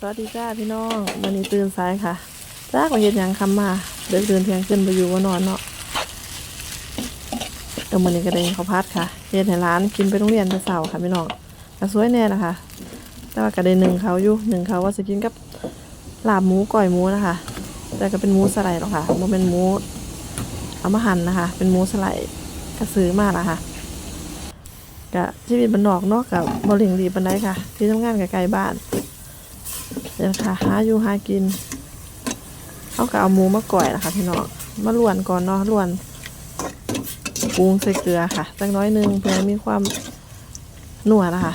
สวัสดีจ้าพี่น้องวันนี้ตื่นสายค่ะจ้าก็เห็นยังคำมาเดินเดินเที่ยงขึ้นไปอยู่ว่านอนเนาะแต่วันนี้ก็ได้ข้าพัดค่ะเฮ็ดให้ร้านกินไปโรงเรียนแต่เช้าค่ะพี่น้องก็สวยแน่นะคะ แต่ว่าก็ได้หนึ่งเขาอยู่หนึ่งเขาว่าจะกินกับลาบหมูก่อยหมูนะคะ แต่ก็เป็นหมูสไลด์หรอกค่ะมันเป็นหมูเอามาหั่นนะคะ เป็นหมูสไลด์ก็ซื้อมาละค่ะก็ชีวิตบ้านนอกเนาะกับบริงดีปันไดค่ะ ที่ทำงานกับไกลบ้าน เดี๋ยวค่ะหาอยู่หากินเอาก็เอาหมูมาก่อยนะคะพี่น้องมาลวนก่อนเนาะลวนปรุงใส่เกลือค่ะจักน้อยหนึงเพื่อให้มีความนัวนะคะ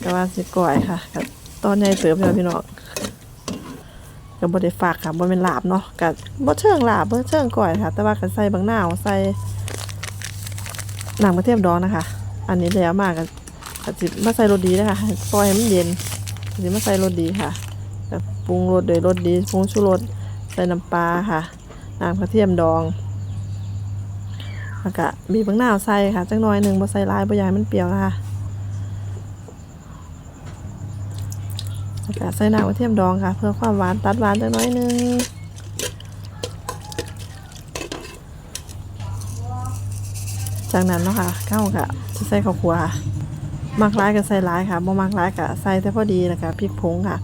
แต่ว่าสิก่อยค่ะกับตอนใหญ่เติมเลยพี่น้องกับบไดฝากค่ะบ่เป็นลาบเนาะกับบ่เชิงลาบบ่เชิงก่อยค่ะ แต่ว่าก็ใส่บางหน้าใส่หนังกระเทียมดองนะคะ อันนี้แล้วมากกับกับมาใส่รสดีนะคะปล่อยให้มันเย็น ทีนี้มาใส่รสดีค่ะแบบปรุงรสโดยรสดีปรุงชูรสใส่น้ำปลาค่ะน้ำกระเทียมดองแล้วก็บีบบางหน้าใส่ค่ะจักหน้อยหนึ่งบ่ใส่ลายบ่อยากให้มันเปรี้ยวนะคะแล้วก็ใส่น้ำกระเทียมดองค่ะ เพื่อความหวานตัดหวานจักหน้อยหนึ่งจากนั้นเนาะค่ะข้าค่ะจะใส่ข้าวคั่วค่ะ มักร้ายก็ใส่ร้ายค่ะบ่มักร้ายก็ใส่แต่พอดีนะคะพริกผงค่ะ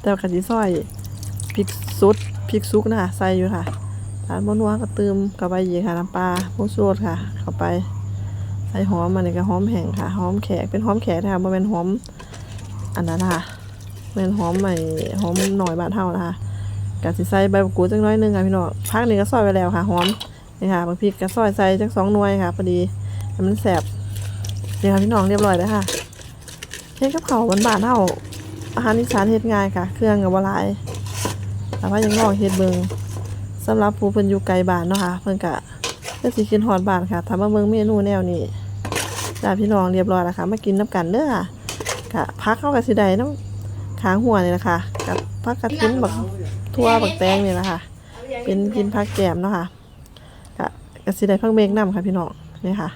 แต่กะทิซอยพริกสุดพริกซุกนะคะใส่อยู่ค่ะทานบนัวก็เติมกับใบยีค่ะน้ำปลาผงชูรสค่ะ เข้าไป ใส่หอมมันนี่ก็หอมแห้งค่ะหอมแขกเป็นหอมแขกนะคะบ่แม่นหอมอันนั้นนะคะเป็นหอมใหม่หอมหน่อยบานเท่านะคะกะสิใส่ใบมะกรูดจักหน้อยหนึงค่ะพี่น้องพักหนี่งก็ซอยไว้แล้วค่ะหอมนี่ค่ะบางพริกก็ซอยใส่จักสองหน่วยค่ะพอดีมันแสบ นี่ค่ะพี่น้องเรียบร้อยแล้วค่ะเฮ็ดกับเขาวบานๆเท่าอาหารอีสานเฮ็ดง่ายค่ะ เครื่องกับวหลายแต่ว่ายังลองเฮ็ดเบิงสำหรับผู้เพิ่นอยู่ไกลบ้านเนาะค่ะเพิ่นก็เพิ่นสิกินฮอดบ้านค่ะถ้ามาเบิ่งเมนูแนวนี้จ้าพี่น้องเรียบร้อยแล้วค่ะมากินน้ำกันเด้อค่ะกะพักเข้ากับสิได้น้ำขางหัวนี่แหละค่ะกับพักกระทิ้นบักทั่วบักแตงนี่แหละค่ะเป็นกินผักแกมเนาะค่ะกะกะสิได้พักเมกน้ำค่ะพี่น้องนี่ค่ะ